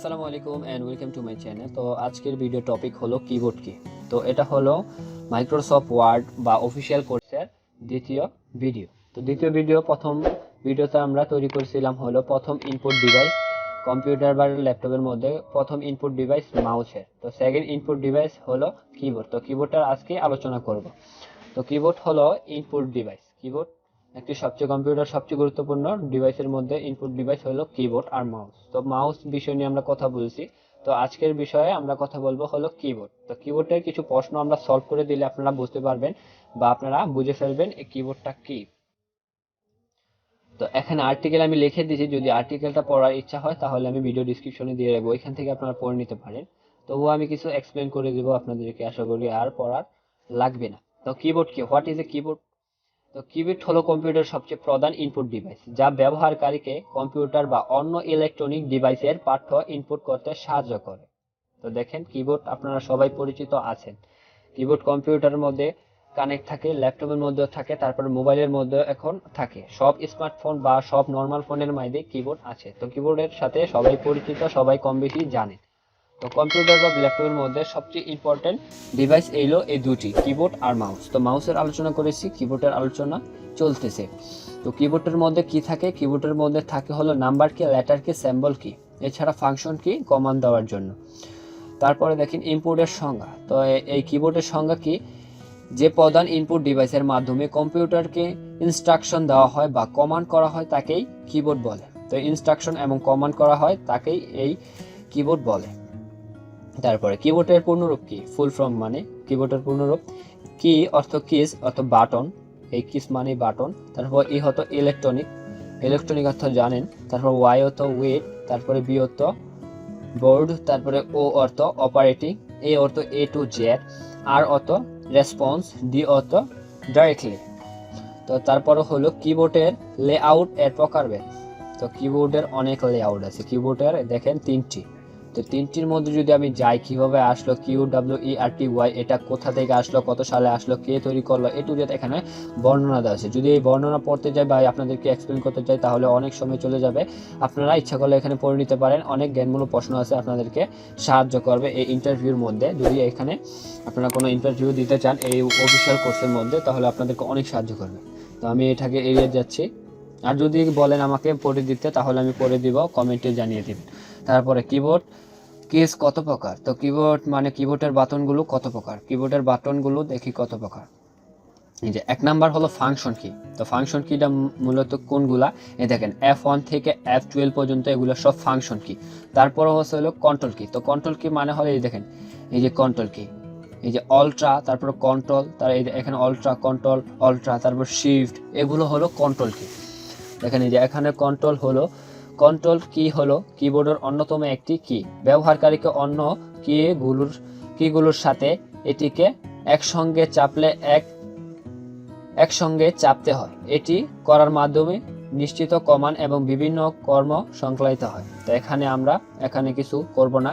আসসালামু আলাইকুম and welcome to my channel তো আজকের ভিডিও টপিক হলো কিবোর্ড কি তো এটা হলো মাইক্রোসফট ওয়ার্ড বা অফিসিয়াল কোর্সের দ্বিতীয় ভিডিও তো দ্বিতীয় ভিডিও প্রথম ভিডিওতে আমরা তৈরি করেছিলাম হলো প্রথম ইনপুট ডিভাইস কম্পিউটার বা ল্যাপটপের মধ্যে প্রথম ইনপুট ডিভাইস মাউসের তো সেকেন্ড ইনপুট ডিভাইস হলো কিবোর্ড তো কিবোর্ডটার আজকে আলোচনা করব। তো কিবোর্ড হলো ইনপুট ডিভাইস কিবোর্ড একটি সবচেয়ে কম্পিউটার সবচেয়ে গুরুত্বপূর্ণ ডিভাইসের মধ্যে ইনপুট ডিভাইস হলো কিবোর্ড আর মাউস তো মাউস বিষয় নিয়ে আমরা কথা বলছি। তো আজকের বিষয়ে আমরা কথা বলব হলো কিবোর্ড তো কিবোর্ডের কিছু প্রশ্ন আমরা সলভ করে দিলে আপনারা বুঝতে পারবেন বা আপনারা বুঝে ফেলবেন এই কিবোর্ডটা কি। তো এখানে আর্টিকেল আমি লিখে দিয়েছি। যদি আর্টিকেলটা পড়ার ইচ্ছা হয় তাহলে আমি ভিডিও ডিসক্রিপশনে দিয়ে রাখব। এখান থেকে আপনারা পড়ে নিতে পারেন। তবুও আমি কিছু এক্সপ্লেন করে দেবো আপনাদেরকে। আশা করি আর পড়ার লাগবে না। তো কিবোর্ড কি? হোয়াট ইজ এ কিবোর্ড তো কিবোর্ড হলো কম্পিউটার সবচেয়ে প্রধান ইনপুট ডিভাইস যা ব্যবহারকারীকে কম্পিউটার বা অন্য ইলেকট্রনিক ডিভাইসের পাঠ্য ইনপুট করতে সাহায্য করে। তো দেখেন কিবোর্ড আপনারা সবাই পরিচিত আছেন। কিবোর্ড কম্পিউটারের মধ্যে কানেক্ট থাকে ল্যাপটপের মধ্যেও থাকে, তারপর মোবাইলের মধ্যে এখন থাকে। সব স্মার্টফোন বা সব নর্মাল ফোনের মধ্যে কিবোর্ড আছে। তো কিবোর্ডের সাথে সবাই পরিচিত, সবাই কম বেশি জানে তো কম্পিউটার বা ল্যাপটপের মধ্যে সবচেয়ে ইম্পর্টেন্ট ডিভাইস এইলো এই দুটি কিবোর্ড আর মাউস তো মাউসের আলোচনা করেছি কিবোর্ডের আলোচনা চলতেছে। তো কিবোর্ডের মধ্যে কি থাকে? কিবোর্ডের মধ্যে থাকে হলো নাম্বার কি লেটার কি সিম্বল কি এছাড়া ফাংশন কি কমান্ড দেওয়ার জন্য। তারপরে দেখেন ইনপুটের সংজ্ঞা। তো এই কিবোর্ডের সংজ্ঞা কি? যে প্রধান ইনপুট ডিভাইসের মাধ্যমে কম্পিউটারকে ইনস্ট্রাকশন দেওয়া হয় বা কমান্ড করা হয়, তাকেই কিবোর্ড বলে। তো ইনস্ট্রাকশন এবং কমান্ড করা হয়, তাকেই এই কিবোর্ড বলে। তারপরে কিবোর্ডের পূর্ণরূপ কি? ফুল ফর্ম মানে কিবোর্ডের পূর্ণরূপ। কি অর্থ কিস অর্থ বাটন এই কিস মানে বাটন তারপর ই হতো ইলেকট্রনিক ইলেকট্রনিক অর্থ জানেন। তারপর ওয়াই অর্থ ওয়েট তারপরে বি অর্থ বোর্ড তারপরে ও অর্থ অপারেটিং এ অর্থ এ টু জেড আর অর্থ রেসপন্স ডি অর্থ ডাইরেক্টলি তো তারপরে হলো কিবোর্ডের লেআউট এর প্রকারভেদ। তো কিবোর্ডের অনেক লেআউট আছে। কিবোর্ডের দেখেন তিনটি। তো তিনটির মধ্যে যদি আমি যাই, কীভাবে আসলো Q W E R T Y, এটা কোথা থেকে আসলো, কত সালে আসলো, কে তৈরি করল, এ টু জেড এখানে বর্ণনা দেওয়া আছে। যদি এই বর্ণনা পড়তে যাই বা আপনাদেরকে এক্সপ্লেন করতে চাই তাহলে অনেক সময় চলে যাবে। আপনারা ইচ্ছা করলে এখানে পড়ে নিতে পারেন। অনেক জ্ঞানমূলক প্রশ্ন আছে আপনাদেরকে সাহায্য করবে এই ইন্টারভিউর মধ্যে। যদি এখানে আপনারা কোনো ইন্টারভিউ দিতে চান এই অফিসিয়াল কোর্সের মধ্যে, তাহলে আপনাদেরকে অনেক সাহায্য করবে। তো আমি এটাকে এড়িয়ে যাচ্ছি। আর যদি বলেন আমাকে পড়ে দিতে, তাহলে আমি পড়ে দিব কমেন্টে জানিয়ে দিবেন। তারপরে কিবোর্ড কেস কত প্রকার? তো কিবোর্ড মানে কিবোর্ডের বাটনগুলো কত প্রকার? কিবোর্ডের বাটনগুলো দেখি কত প্রকার। এই যে এক নাম্বার হলো ফাংশন কি তো ফাংশন কিটা মূলত কোনগুলা? এই দেখেন এফ ওয়ান থেকে এফ টুয়েলভ পর্যন্ত এগুলো সব ফাংশন কি তারপরে হচ্ছে হলো কন্ট্রোল কি তো কন্ট্রোল কি মানে হলো এই দেখেন, এই যে কন্ট্রোল কি এই যে অল্ট্রা তারপর কন্ট্রোল তার এই এখানে অল্ট্রা কন্ট্রোল অল্ট্রা তারপর শিফট এগুলো হলো কন্ট্রোল কি দেখেন, এই যে এখানে কন্ট্রোল হলো কন্ট্রোল কি হলো? কিবোর্ডের অন্যতম একটি কি? ব্যবহারকারীকে অন্য কিগুলোর কিগুলোর সাথে এটিকে একসঙ্গে চাপলে এক একসঙ্গে চাপতে হয়। এটি করার মাধ্যমে নিশ্চিত কমান এবং বিভিন্ন কর্ম সংকলায়িত হয়। তো এখানে আমরা এখানে কিছু করব না।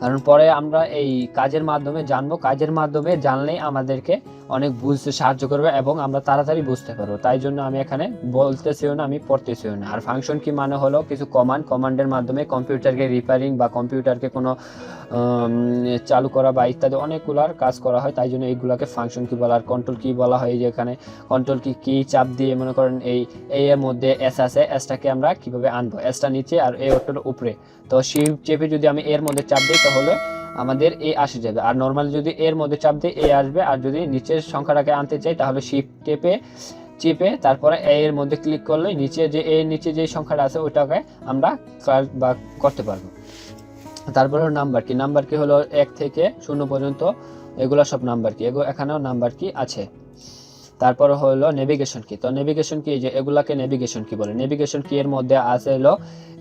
কারণ পরে আমরা এই কাজের মাধ্যমে জানব, কাজের মাধ্যমে জানলেই আমাদেরকে অনেক বুঝতে সাহায্য করবে এবং আমরা তাড়াতাড়ি বুঝতে পারব। তাই জন্য আমি এখানে বলতেছিও না, আমি পড়তেছিও না। আর ফাংশন কি মানে হলো? কিছু কমান্ড কমান্ডের মাধ্যমে কম্পিউটারকে রিপেয়ারিং বা কম্পিউটারকে কোনো চালু করা বা ইত্যাদি অনেকগুলার কাজ করা হয়। তাই জন্য এইগুলোকে ফাংশন কি বলা আর কন্ট্রোল কি বলা হয় যে এখানে। কন্ট্রোল কি কি চাপ দিয়ে মনে করেন এই এর মধ্যে এস আছে এসটাকে আমরা কীভাবে আনব? এসটা নিচে আর এ ওটার উপরে। তো শিপ চেপে যদি আমি এর মধ্যে চাপ দিই তাহলে আমাদের এ আসে যাবে। আর নর্মাল যদি এর মধ্যে চাপ দিয়ে এ আসবে, আর যদি নিচের সংখ্যাটাকে আনতে চাই, তাহলে শিপ টেপে, চেপে তারপরে এ এর মধ্যে ক্লিক করলে নিচে যে এর নিচে যে সংখ্যাটা আছে ওটাকে আমরা বা করতে পারব। তারপর তারপরে নাম্বার কি নাম্বার কি হলো এক থেকে শূন্য পর্যন্ত। এগুলো সব নাম্বার কি এখানেও নাম্বার কি আছে। তারপর হলো নেভিগেশন কি তো নেভিগেশন কি যে, এগুলাকে নেভিগেশন কি বলে। নেভিগেশন কি এর মধ্যে আছে হলো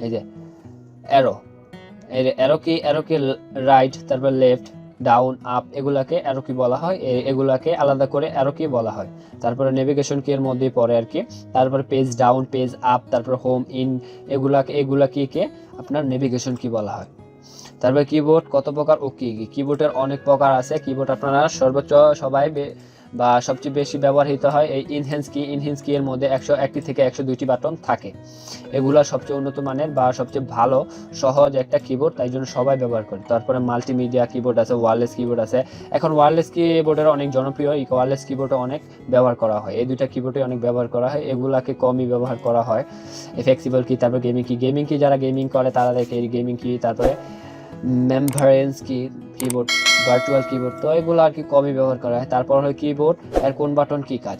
এই যে অ্যারো এই অ্যারো কি অ্যারো কি রাইট, তারপর লেফট, ডাউন, আপ, এগুলাকে অ্যারো কি বলা হয়। এগুলাকে আলাদা করে অ্যারো কি বলা হয়। তারপরে নেভিগেশন কি এর মধ্যেই পড়ে আর কি? তারপর পেজ ডাউন, পেজ আপ, তারপর হোম, ইন, এগুলাকে এগুলা কি কে আপনার নেভিগেশন কি বলা হয়। তারপরে কিবোর্ড কত প্রকার ও কি কি? কিবোর্ডের অনেক প্রকার আছে। কিবোর্ড আপনারা সর্বোচ্চ সবাই বে- সবচেয়ে বেশি ব্যবহৃত হয় এই ইনহেন্স কি ইনহেন্স কি এর মধ্যে একশো একটি থেকে একশো দুইটি বাটন থাকে। এগুলো সবচেয়ে উন্নত মানের বা সবচেয়ে ভালো, সহজ একটা কিবোর্ড তাই জন্য সবাই ব্যবহার করে। তারপরে মাল্টিমিডিয়া কিবোর্ড আছে ওয়ারলেস কিবোর্ড আছে। এখন ওয়ারলেস কিবোর্ডের অনেক জনপ্রিয়, এই ওয়ারলেস কিবোর্ডে অনেক ব্যবহার করা হয়। এই দুইটা কিবোর্ডে অনেক ব্যবহার করা হয়। এগুলাকে কমই ব্যবহার করা হয়। ফ্লেক্সিবল কি তারপর গেমিং কি গেমিং কি যারা গেমিং করে, তারা দেখে এই গেমিং কি তারপরে মেম্বারেন্স কি কিবোর্ড ভার্চুয়াল কিবোর্ড তো এগুলো আর কি কমই ব্যবহার করা হয়? তারপর হলো কিবোর্ড এর কোন বাটন কি কাজ?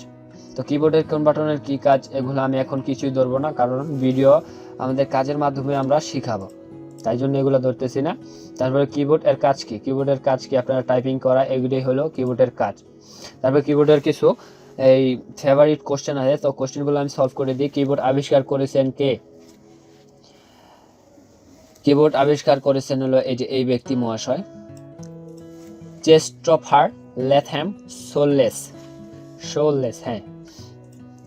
তো কিবোর্ডের কোন বাটনের কি কাজ, এগুলো আমি এখন কিছুই ধরবো না, কারণ ভিডিও আমাদের কাজের মাধ্যমে আমরা শিখাবো। তাই জন্য এগুলো ধরতেছি না। তারপরে কিবোর্ড এর কাজ কি? কিবোর্ডের কাজ কি? আপনারা টাইপিং করা এগুলোই হলো কিবোর্ডের কাজ। তারপর কিবোর্ডের কিছু, এই ফেভারিট কোশ্চেন আছে, তো কোশ্চেনগুলো আমি সলভ করে দিই। কিবোর্ড আবিষ্কার করেছেন কে? কিবোর্ড আবিষ্কার করেছেন হলো এই যে, এই ব্যক্তি মহাশয়। চেস্টফার লেথহ্যাম সোললেস সোললেস হ্যাঁ।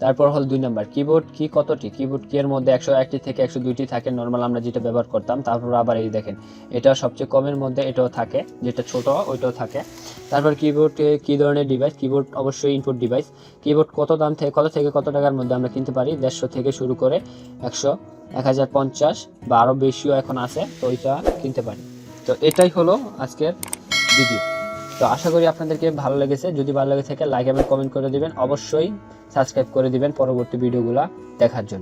তারপর হল দুই নাম্বার কিবোর্ড কি কতটি? কিবোর্ড কি এর মধ্যে একশো একটি থেকে একশো দুইটি থাকে নর্মাল আমরা যেটা ব্যবহার করতাম, তারপর আবার এই দেখেন এটা সবচেয়ে কমের মধ্যে এটাও থাকে, যেটা ছোট, ওইটাও থাকে। তারপর কিবোর্ড কি ধরনের ডিভাইস কিবোর্ড অবশ্যই ইনপুট ডিভাইস কিবোর্ড কত দাম থেকে, কত থেকে কত টাকার মধ্যে আমরা কিনতে পারি? দেড়শো থেকে শুরু করে একশো, এক হাজার পঞ্চাশ বা আরও বেশিও এখন আছে, তো ওইটা কিনতে পারি। তো এটাই হলো আজকের ভিডিও তো আশা করি আপনাদেরকে ভালো লেগেছে। যদি ভালো লেগে থাকে লাইক এবং কমেন্ট করে দিবেন। অবশ্যই সাবস্ক্রাইব করে দিবেন পরবর্তী ভিডিওগুলো দেখার জন্য।